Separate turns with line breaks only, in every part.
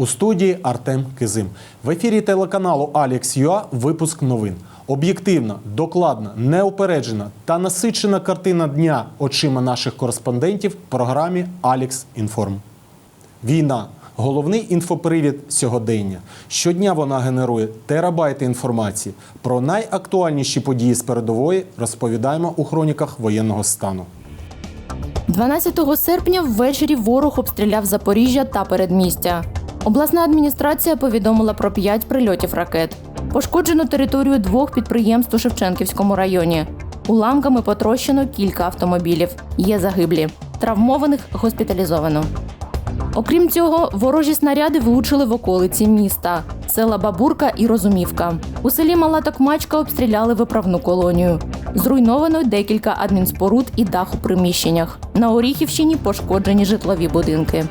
У студії Артем Кизим. В ефірі телеканалу Алекс Юа випуск новин. Об'єктивна, докладна, неупереджена та насичена картина дня очима наших кореспондентів в програмі Алекс Інформ. Війна головний інфопривід сьогодення. Щодня вона генерує терабайти інформації. Про найактуальніші події з передової розповідаємо у хроніках воєнного стану.
12 серпня ввечері ворог обстріляв Запоріжжя та передмістя. Обласна адміністрація повідомила про п'ять прильотів ракет. Пошкоджено територію двох підприємств у Шевченківському районі. Уламками потрощено кілька автомобілів. Є загиблі. Травмованих госпіталізовано. Окрім цього, ворожі снаряди влучили в околиці міста села Бабурка і Розумівка. У селі Мала Токмачка обстріляли виправну колонію. Зруйновано декілька адмінспоруд і дах у приміщеннях. На Оріхівщині пошкоджені житлові будинки.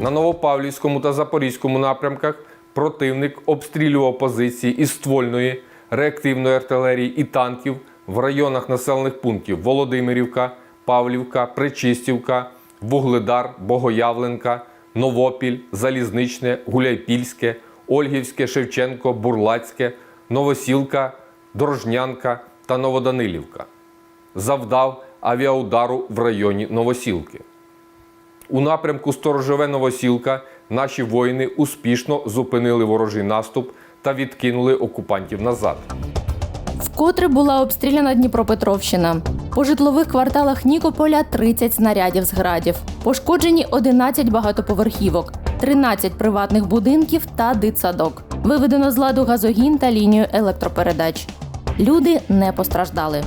На Новопавлівському та Запорізькому напрямках противник обстрілював позиції із ствольної, реактивної артилерії і танків в районах населених пунктів Володимирівка, Павлівка, Причистівка, Вугледар, Богоявленка, Новопіль, Залізничне, Гуляйпільське, Ольгівське, Шевченко, Бурлацьке, Новосілка, Дорожнянка та Новоданилівка. Завдав авіаудару в районі Новосілки. У напрямку Сторожове Новосілка наші воїни успішно зупинили ворожий наступ та відкинули окупантів назад.
Вкотре була обстріляна Дніпропетровщина. По житлових кварталах Нікополя 30 снарядів з градів. Пошкоджені 11 багатоповерхівок, 13 приватних будинків та дитсадок. Виведено з ладу газогін та лінію електропередач. Люди не постраждали.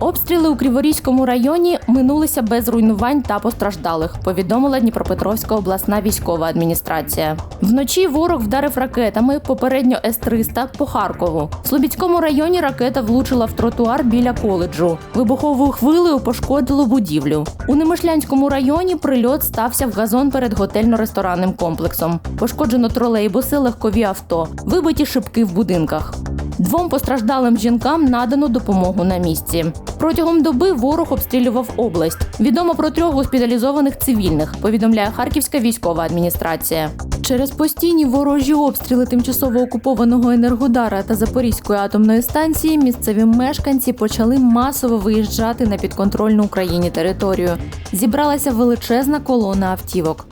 Обстріли у Криворізькому районі минулися без руйнувань та постраждалих, повідомила Дніпропетровська обласна військова адміністрація. Вночі ворог вдарив ракетами попередньо С-300 по Харкову. В Слобідському районі ракета влучила в тротуар біля коледжу. Вибуховою хвилею пошкодило будівлю. У Немишлянському районі прильот стався в газон перед готельно-ресторанним комплексом. Пошкоджено тролейбуси, легкові авто, вибиті шибки в будинках. Двом постраждалим жінкам надано допомогу на місці. Протягом доби ворог обстрілював область. Відомо про трьох госпіталізованих цивільних, повідомляє Харківська військова адміністрація. Через постійні ворожі обстріли тимчасово окупованого Енергодара та Запорізької атомної станції місцеві мешканці почали масово виїжджати на підконтрольну Україні територію. Зібралася величезна колона автівок.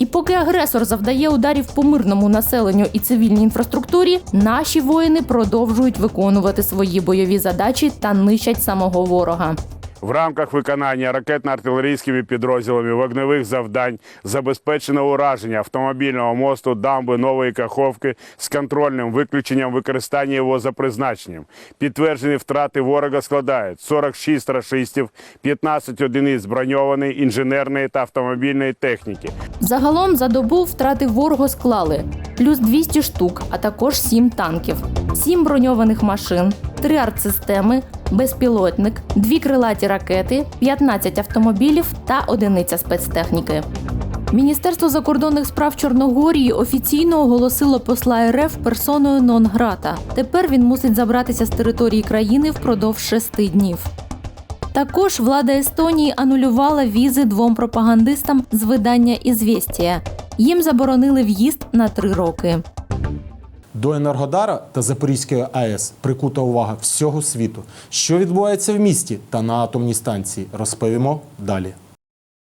І поки агресор завдає ударів по мирному населенню і цивільній інфраструктурі, наші воїни продовжують виконувати свої бойові задачі та нищать самого ворога.
В рамках виконання ракетно-артилерійськими підрозділами вогневих завдань забезпечено ураження автомобільного мосту дамби Нової Каховки з контрольним виключенням використання його за призначенням. Підтверджені втрати ворога складають 46 рашистів, 15 одиниць броньованої, інженерної та автомобільної техніки.
Загалом за добу втрати ворогу склали плюс 200 штук, а також 7 танків, 7 броньованих машин, 3 артсистеми, безпілотник, 2 крилаті ракети, 15 автомобілів та одиниця спецтехніки. Міністерство закордонних справ Чорногорії офіційно оголосило посла РФ персоною нон грата. Тепер він мусить забратися з території країни впродовж шести днів. Також влада Естонії анулювала візи двом пропагандистам з видання «Ізвєстія». Їм заборонили в'їзд на три роки.
До Енергодара та Запорізької АЕС прикута увага всього світу. Що відбувається в місті та на атомній станції, розповімо далі.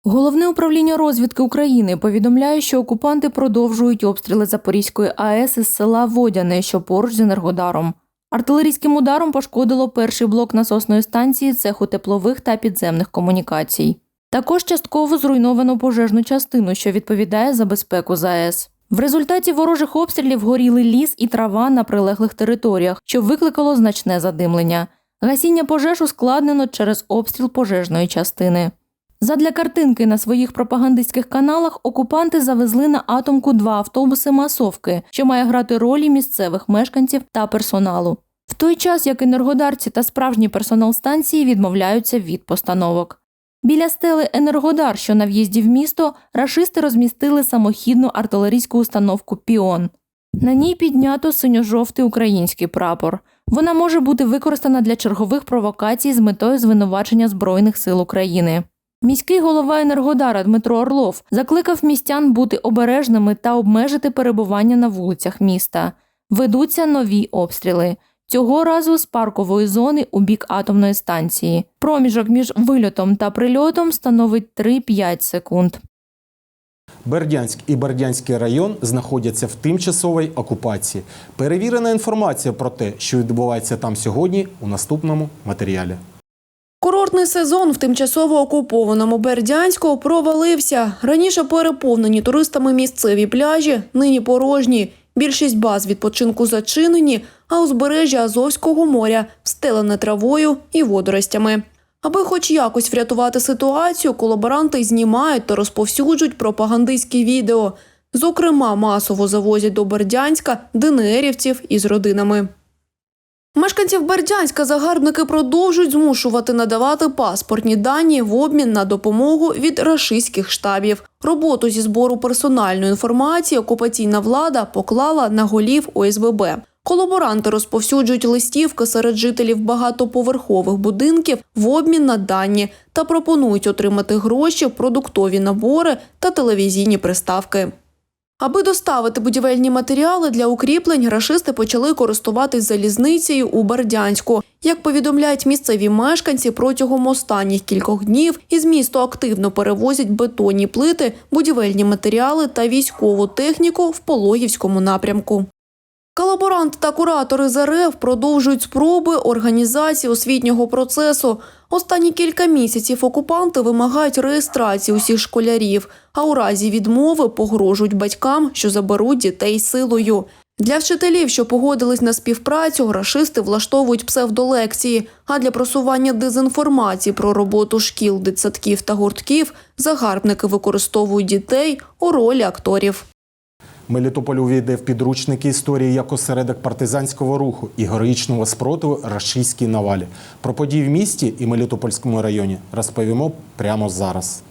Головне управління розвідки України повідомляє, що окупанти продовжують обстріли Запорізької АЕС із села Водяне, що поруч з Енергодаром. Артилерійським ударом пошкодило перший блок насосної станції цеху теплових та підземних комунікацій. Також частково зруйновано пожежну частину, що відповідає за безпеку ЗАЕС. В результаті ворожих обстрілів горіли ліс і трава на прилеглих територіях, що викликало значне задимлення. Гасіння пожеж ускладнено через обстріл пожежної частини. Задля картинки на своїх пропагандистських каналах окупанти завезли на атомку два автобуси масовки, що має грати ролі місцевих мешканців та персоналу. В той час як енергодарці та справжній персонал станції відмовляються від постановок. Біля стели Енергодар, що на в'їзді в місто, рашисти розмістили самохідну артилерійську установку Піон. На ній піднято синьо-жовтий український прапор. Вона може бути використана для чергових провокацій з метою звинувачення Збройних сил України. Міський голова Енергодара Дмитро Орлов закликав містян бути обережними та обмежити перебування на вулицях міста. Ведуться нові обстріли. Цього разу з паркової зони у бік атомної станції. Проміжок між вильотом та прильотом становить 3-5 секунд.
Бердянськ і Бердянський район знаходяться в тимчасовій окупації. Перевірена інформація про те, що відбувається там сьогодні, у наступному матеріалі.
Курортний сезон в тимчасово окупованому Бердянську провалився. Раніше переповнені туристами місцеві пляжі, нині порожні. Більшість баз відпочинку зачинені, а узбережжя Азовського моря встелене травою і водоростями. Аби хоч якось врятувати ситуацію, колаборанти знімають та розповсюджують пропагандистські відео. Зокрема, масово завозять до Бердянська ДНРівців із родинами. Мешканців Бердянська загарбники продовжують змушувати надавати паспортні дані в обмін на допомогу від рашистських штабів. Роботу зі збору персональної інформації окупаційна влада поклала на голів ОСББ. Колаборанти розповсюджують листівки серед жителів багатоповерхових будинків в обмін на дані та пропонують отримати гроші, продуктові набори та телевізійні приставки. Аби доставити будівельні матеріали для укріплень, рашисти почали користуватись залізницею у Бердянську. Як повідомляють місцеві мешканці, протягом останніх кількох днів із міста активно перевозять бетонні плити, будівельні матеріали та військову техніку в Пологівському напрямку. Колаборанти та куратори з РФ продовжують спроби організації освітнього процесу. Останні кілька місяців окупанти вимагають реєстрації усіх школярів, а у разі відмови погрожують батькам, що заберуть дітей силою. Для вчителів, що погодились на співпрацю, рашисти влаштовують псевдолекції, а для просування дезінформації про роботу шкіл, дитсадків та гуртків загарбники використовують дітей у ролі акторів.
Мелітополь увійде в підручники історії як осередок партизанського руху і героїчного спротиву рашистській навалі. Про події в місті і Мелітопольському районі розповімо прямо зараз.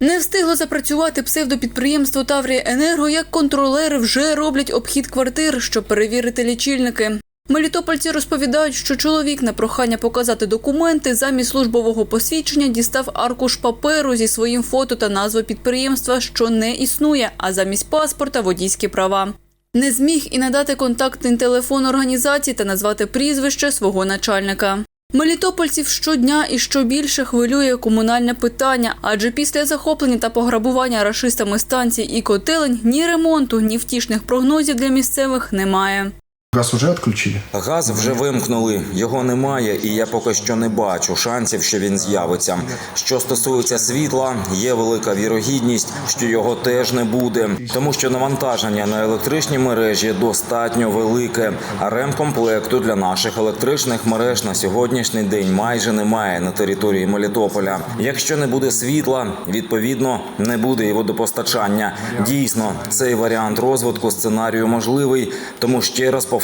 Не встигло запрацювати псевдопідприємство Таврія Енерго, як контролери вже роблять обхід квартир, щоб перевірити лічильники. Мелітопольці розповідають, що чоловік на прохання показати документи замість службового посвідчення дістав аркуш паперу зі своїм фото та назвою підприємства, що не існує, а замість паспорта водійські права. Не зміг і надати контактний телефон організації та назвати прізвище свого начальника. Мелітопольців щодня і щобільше хвилює комунальне питання, адже після захоплення та пограбування рашистами станцій і котелень ні ремонту, ні втішних прогнозів для місцевих немає.
Газ уже отключили?
Газ вже вимкнули, його немає, і я поки що не бачу шансів, що він з'явиться. Що стосується світла, є велика вірогідність, що його теж не буде, тому що навантаження на електричні мережі достатньо велике. А ремкомплекту для наших електричних мереж на сьогоднішній день майже немає на території Мелітополя. Якщо не буде світла, відповідно не буде і водопостачання. Дійсно, цей варіант розвитку сценарію можливий, тому ще раз повторюю,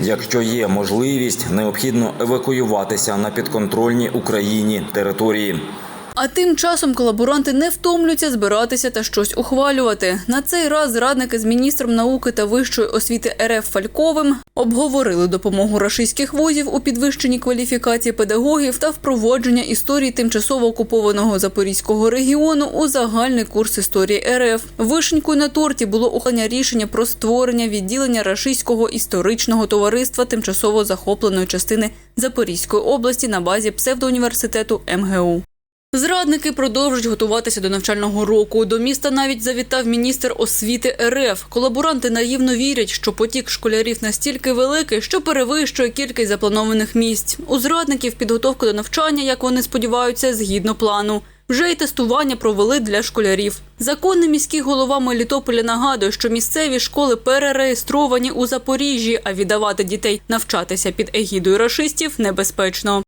якщо є можливість, необхідно евакуюватися на підконтрольні Україні території.
А тим часом колаборанти не втомлюються збиратися та щось ухвалювати. На цей раз зрадники з міністром науки та вищої освіти РФ Фальковим обговорили допомогу рашистських вузів у підвищенні кваліфікації педагогів та впровадження історії тимчасово окупованого запорізького регіону у загальний курс історії РФ. Вишенькою на торті було ухвалення рішення про створення відділення рашистського історичного товариства тимчасово захопленої частини Запорізької області на базі псевдоуніверситету МГУ. Зрадники продовжують готуватися до навчального року. До міста навіть завітав міністр освіти РФ. Колаборанти наївно вірять, що потік школярів настільки великий, що перевищує кількість запланованих місць. У зрадників підготовка до навчання, як вони сподіваються, згідно плану. Вже й тестування провели для школярів. Законний міський голова Мелітополя нагадує, що місцеві школи перереєстровані у Запоріжжі, а віддавати дітей навчатися під егідою рашистів небезпечно.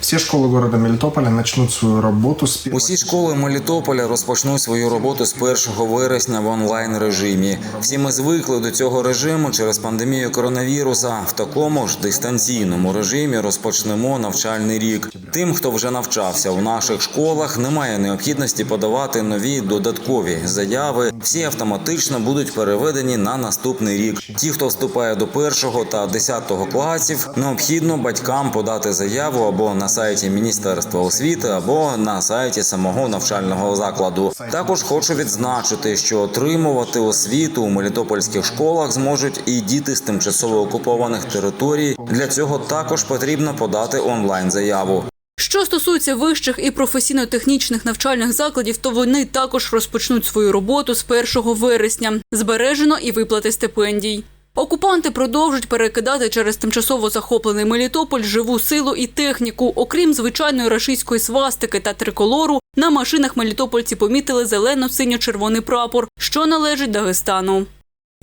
Все школи города Мелітополя почнуть свою роботу з
Усі школи Мелітополя розпочнуть свою роботу з 1 вересня в онлайн режимі. Всі ми звикли до цього режиму через пандемію коронавіруса. В такому ж дистанційному режимі розпочнемо навчальний рік. Тим, хто вже навчався у наших школах, немає необхідності подавати нові додаткові заяви. Всі автоматично будуть переведені на наступний рік. Ті, хто вступає до першого та десятого класів, необхідно батькам подати заяву або на сайті Міністерства освіти або на сайті самого навчального закладу. Також хочу відзначити, що отримувати освіту у мелітопольських школах зможуть і діти з тимчасово окупованих територій. Для цього також потрібно подати онлайн заяву.
Що стосується вищих і професійно-технічних навчальних закладів, то вони також розпочнуть свою роботу з 1 вересня. Збережено і виплати стипендій. Окупанти продовжують перекидати через тимчасово захоплений Мелітополь живу силу і техніку. Окрім звичайної рашистської свастики та триколору, на машинах мелітопольці помітили зелено-синьо-червоний прапор, що належить Дагестану.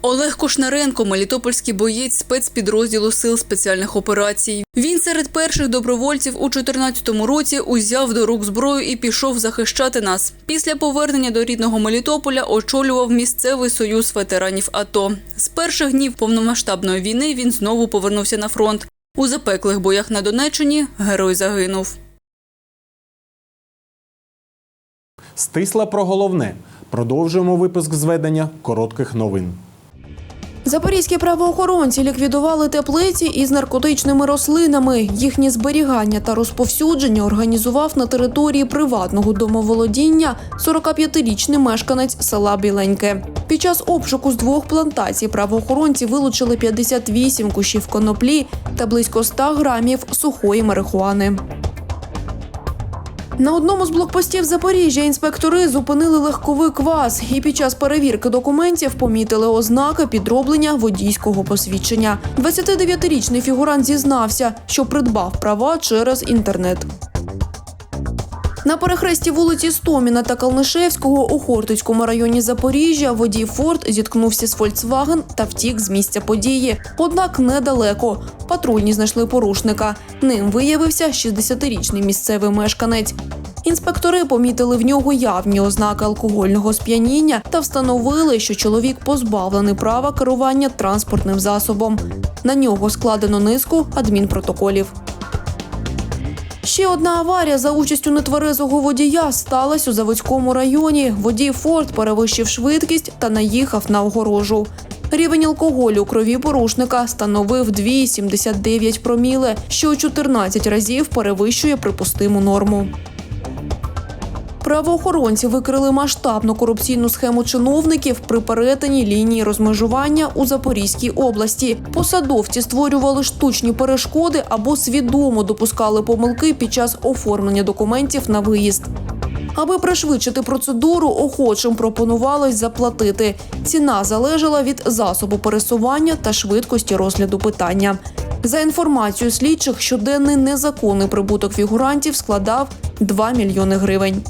Олег Кушнаренко, мелітопольський боєць спецпідрозділу сил спеціальних операцій. Він серед перших добровольців у 2014 році узяв до рук зброю і пішов захищати нас. Після повернення до рідного Мелітополя очолював місцевий союз ветеранів АТО. З перших днів повномасштабної війни він знову повернувся на фронт. У запеклих боях на Донеччині герой загинув.
Стисла про головне. Продовжуємо випуск зведення коротких новин.
Запорізькі правоохоронці ліквідували теплиці із наркотичними рослинами. Їхнє зберігання та розповсюдження організував на території приватного домоволодіння 45-річний мешканець села Біленьке. Під час обшуку з двох плантацій правоохоронці вилучили 58 кущів коноплі та близько 100 грамів сухої марихуани. На одному з блокпостів Запоріжжя інспектори зупинили легковий квас і під час перевірки документів помітили ознаки підроблення водійського посвідчення. 29-річний фігурант зізнався, що придбав права через інтернет. На перехресті вулиці Стоміна та Калнишевського у Хортицькому районі Запоріжжя водій Форд зіткнувся з Фольксваген та втік з місця події. Однак недалеко. Патрульні знайшли порушника. Ним виявився 60-річний місцевий мешканець. Інспектори помітили в нього явні ознаки алкогольного сп'яніння та встановили, що чоловік позбавлений права керування транспортним засобом. На нього складено низку адмінпротоколів. Ще одна аварія за участю нетверезого водія сталася у Заводському районі. Водій Форд перевищив швидкість та наїхав на огорожу. Рівень алкоголю у крові порушника становив 2,79 проміле, що у 14 разів перевищує припустиму норму. Правоохоронці викрили масштабну корупційну схему чиновників при перетині лінії розмежування у Запорізькій області. Посадовці створювали штучні перешкоди або свідомо допускали помилки під час оформлення документів на виїзд. Аби пришвидшити процедуру, охочим пропонувалось заплатити. Ціна залежала від засобу пересування та швидкості розгляду питання. За інформацією слідчих, щоденний незаконний прибуток фігурантів складав 2 мільйони гривень.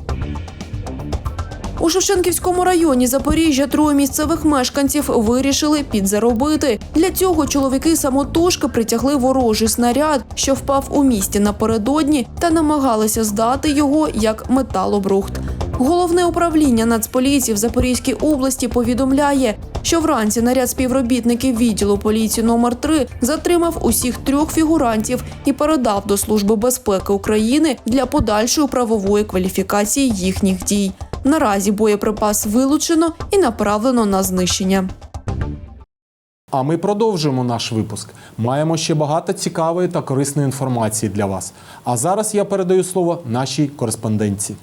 У Шевченківському районі Запоріжжя троє місцевих мешканців вирішили підзаробити. Для цього чоловіки самотужки притягли ворожий снаряд, що впав у місті напередодні, та намагалися здати його як металобрухт. Головне управління Нацполіції в Запорізькій області повідомляє, що вранці наряд співробітників відділу поліції номер 3 затримав усіх трьох фігурантів і передав до Служби безпеки України для подальшої правової кваліфікації їхніх дій. Наразі боєприпас вилучено і направлено на знищення.
А ми продовжуємо наш випуск. Маємо ще багато цікавої та корисної інформації для вас. А зараз я передаю слово нашій кореспонденці.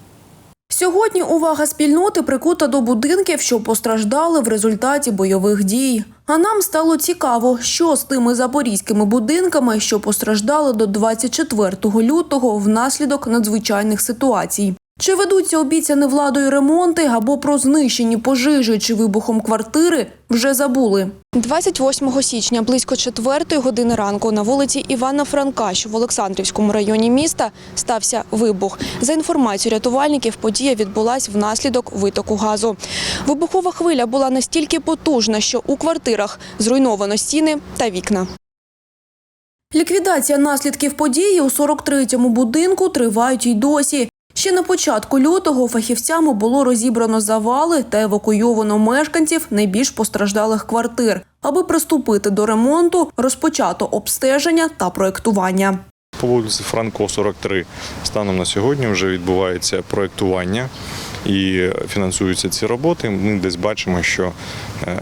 Сьогодні увага спільноти прикута до будинків, що постраждали в результаті бойових дій. А нам стало цікаво, що з тими запорізькими будинками, що постраждали до 24 лютого внаслідок надзвичайних ситуацій. Чи ведуться обіцяні владою ремонти або про знищені пожежі чи вибухом квартири вже забули. 28 січня близько 4 години ранку на вулиці Івана Франка, що в Олександрівському районі міста, стався вибух. За інформацією рятувальників, подія відбулась внаслідок витоку газу. Вибухова хвиля була настільки потужна, що у квартирах зруйновано стіни та вікна. Ліквідація наслідків події у 43-му будинку тривають й досі. Ще на початку лютого фахівцями було розібрано завали та евакуйовано мешканців найбільш постраждалих квартир. Аби приступити до ремонту, розпочато обстеження та проєктування.
По вулиці Франко, 43, станом на сьогодні вже відбувається проєктування і фінансуються ці роботи. Ми десь бачимо, що е,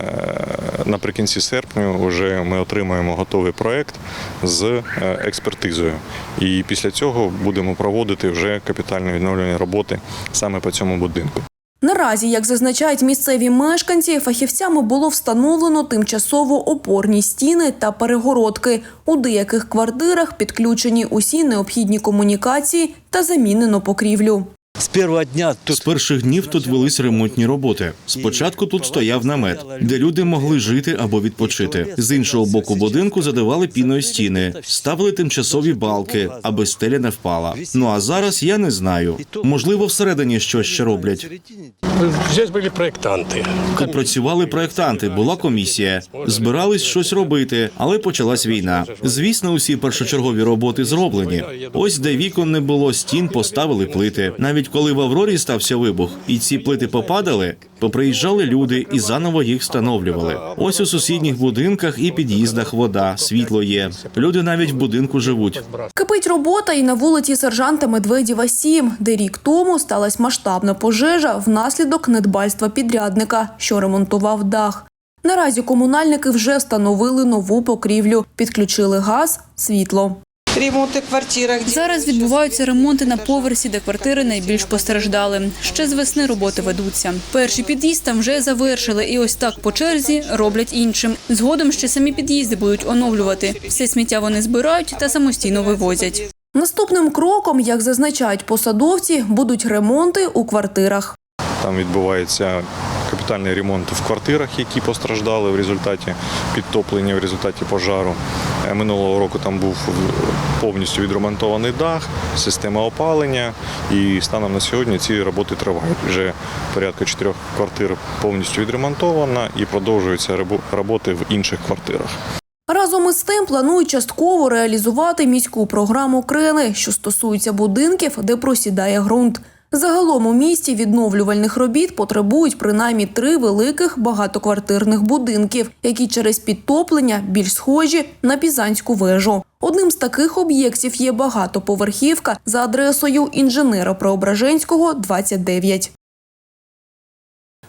наприкінці серпня вже ми отримаємо готовий проект з е, експертизою. І після цього будемо проводити вже капітальні відновлювальні роботи саме по цьому будинку.
Наразі, як зазначають місцеві мешканці, фахівцями було встановлено тимчасово опорні стіни та перегородки. У деяких квартирах підключені усі необхідні комунікації та замінено покрівлю.
З першого дня тут
З перших днів тут велись ремонтні роботи. Спочатку тут стояв намет, де люди могли жити або відпочити. З іншого боку будинку задавали піною стіни, ставили тимчасові балки, аби стеля не впала. Ну а зараз я не знаю. Можливо, всередині щось ще роблять.
здесь були проєктанти.
Тут працювали проєктанти, була комісія. Збирались щось робити, але почалась війна. Звісно, усі першочергові роботи зроблені. Ось де вікон не було стін, поставили плити. Навіть коли в Аврорі стався вибух, і ці плити попадали, поприїжджали люди і заново їх встановлювали. Ось у сусідніх будинках і під'їздах вода, світло є. Люди навіть в будинку живуть.
Кипить робота і на вулиці сержанта Медведєва 7, де рік тому сталася масштабна пожежа внаслідок недбальства підрядника, що ремонтував дах. Наразі комунальники вже встановили нову покрівлю, підключили газ, світло.
Ремонти в квартирах.
Зараз відбуваються ремонти на поверсі, де квартири найбільш постраждали. Ще з весни роботи ведуться. Перший під'їзд там вже завершили, і ось так по черзі роблять іншим. Згодом ще самі під'їзди будуть оновлювати. Все сміття вони збирають та самостійно вивозять.
Наступним кроком, як зазначають посадовці, будуть ремонти у квартирах.
Там відбувається капітальний ремонт в квартирах, які постраждали в результаті підтоплення, в результаті пожару. Е, Минулого року там був повністю відремонтований дах, система опалення, і станом на сьогодні ці роботи тривають. Вже порядка чотирьох квартир повністю відремонтована і продовжуються роботи в інших квартирах.
Разом із тим планують частково реалізувати міську програму Крени, що стосується будинків, де просідає ґрунт. Загалом у місті відновлювальних робіт потребують принаймні три великих багатоквартирних будинків, які через підтоплення більш схожі на Пізанську вежу. Одним з таких об'єктів є багатоповерхівка за адресою інженера Преображенського, 29.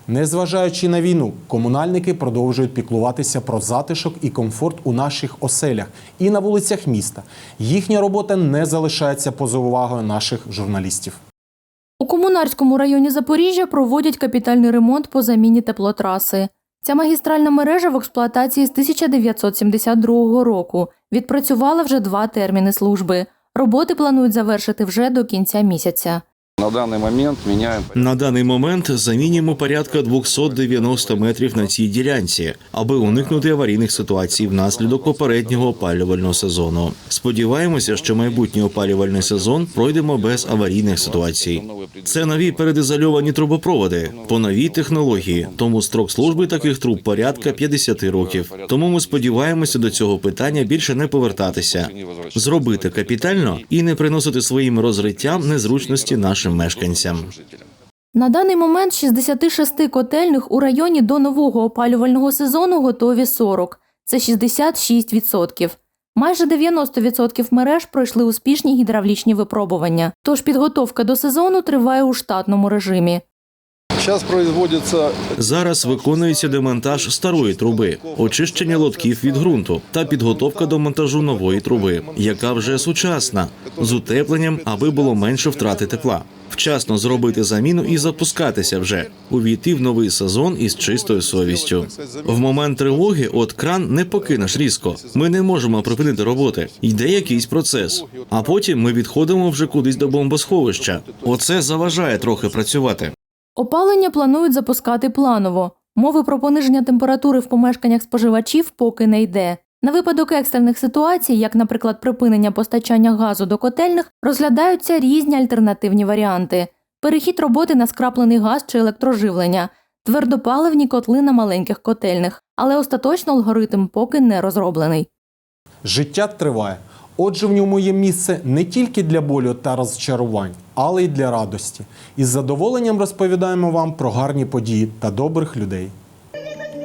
Незважаючи на війну, комунальники продовжують піклуватися про затишок і комфорт у наших оселях і на вулицях міста. Їхня робота не залишається поза увагою наших журналістів.
Комунарському районі Запоріжжя проводять капітальний ремонт по заміні теплотраси. Ця магістральна мережа в експлуатації з 1972 року. Відпрацювала вже два терміни служби. Роботи планують завершити вже до кінця місяця.
На даний момент міняємо
На даний момент замінюємо порядка 290 метрів на цій ділянці, аби уникнути аварійних ситуацій внаслідок попереднього опалювального сезону. Сподіваємося, що майбутній опалювальний сезон пройдемо без аварійних ситуацій. Це нові передизольовані трубопроводи по новій технології. Тому строк служби таких труб порядка 50 років. Тому ми сподіваємося до цього питання більше не повертатися, зробити капітально і не приносити своїм розриттям незручності нашим мешканцям.
На даний момент з 66 котельних у районі до нового опалювального сезону готові 40. Це 66%. Майже 90% мереж пройшли успішні гідравлічні випробування. Тож підготовка до сезону триває у штатному режимі.
Зараз
виконується демонтаж старої труби, очищення лотків від ґрунту та підготовка до монтажу нової труби, яка вже сучасна, з утепленням, аби було менше втрати тепла. Вчасно зробити заміну і запускатися вже увійти в новий сезон із чистою совістю. В момент тривоги от кран не покинеш різко. Ми не можемо припинити роботи. Йде якийсь процес, а потім ми відходимо вже кудись до бомбосховища. Оце заважає трохи працювати.
Опалення планують запускати планово. Мови про пониження температури в помешканнях споживачів поки не йде. На випадок екстрених ситуацій, як, наприклад, припинення постачання газу до котельних, розглядаються різні альтернативні варіанти: перехід роботи на скраплений газ чи електроживлення, твердопаливні котли на маленьких котельних, але остаточно алгоритм поки не розроблений.
Життя триває. Отже, в ньому є місце не тільки для болю та розчарувань, але й для радості. Із задоволенням розповідаємо вам про гарні події та добрих людей.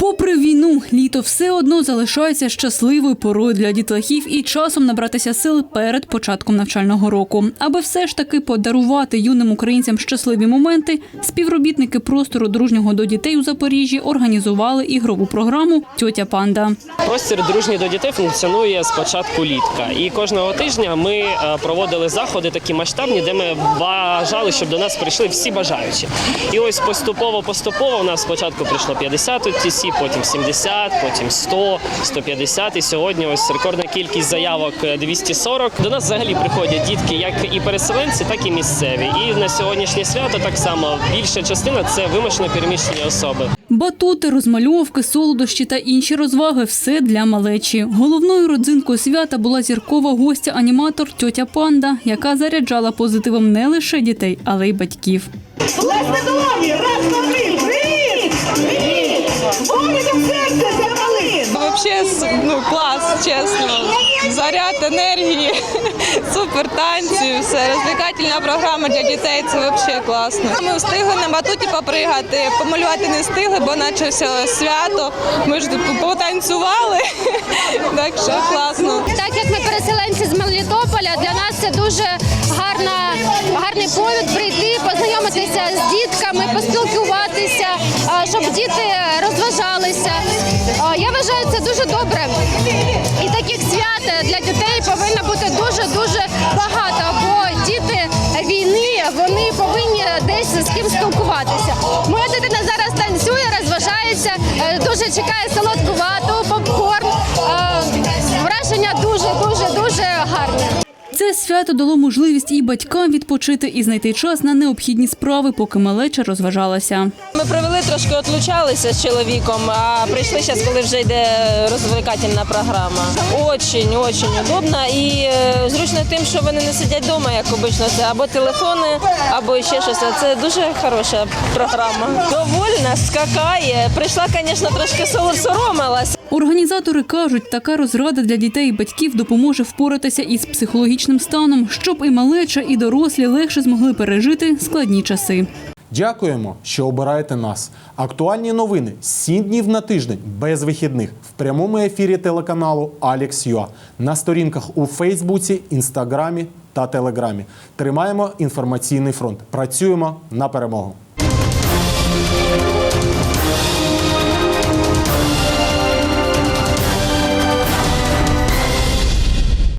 Попри війну, літо все одно залишається щасливою порою для дітлахів і часом набратися сил перед початком навчального року. Аби все ж таки подарувати юним українцям щасливі моменти, співробітники простору дружнього до дітей у Запоріжжі організували ігрову програму Тьотя Панда.
Простір дружній до дітей функціонує з початку літка. І кожного тижня ми е, проводили заходи такі масштабні, де ми бажали, щоб до нас прийшли всі бажаючі. І ось поступово, поступово у нас спочатку прийшло 50 ТС, потім 70, потім 100, 150. І сьогодні ось рекордна кількість заявок е, 240. До нас взагалі приходять дітки, як і переселенці, так і місцеві. І на сьогоднішнє свято так само більша частина це вимушено переміщені особи.
Батути, розмальовки, солодощі та інші розваги все для малечі. Головною родзинкою свята була зіркова гостя-аніматор тьотя Панда, яка заряджала позитивом не лише дітей, але й батьків.
Плесни долоні, раз, два, три, привіт!
Вообще ну, клас, чесно. Заряд енергії, супер танці, все. Розвлекательна програма для дітей це взагалі класно. Ми встигли на батуті попригати, помалювати не встигли, бо начався свято. Ми ж потанцювали. Так що класно.
Так як ми переселенці з Мелітополя, для нас це дуже гарна, гарний повід прийти, познайомитися з дітками, дуже чекає солодку вату,
Це свято дало можливість і батькам відпочити і знайти час на необхідні справи, поки малеча розважалася.
Ми провели трошки отлучалися з чоловіком, а прийшли зараз, коли вже йде розвлекательна програма. Очень, очень удобно і е, зручно тим, що вони не сидять вдома, як обично. Це або телефони, або ще щось. Це дуже хороша програма. Довольна, скакає. Прийшла, звісно, трошки сор- соромилась.
Організатори кажуть, така розрада для дітей і батьків допоможе впоратися із психологічним станом, щоб і малеча, і дорослі легше змогли пережити складні часи.
Дякуємо, що обираєте нас. Актуальні новини 7 днів на тиждень без вихідних в прямому ефірі телеканалу Alex.ua на сторінках у Фейсбуці, Інстаграмі та Телеграмі. Тримаємо інформаційний фронт. Працюємо на перемогу.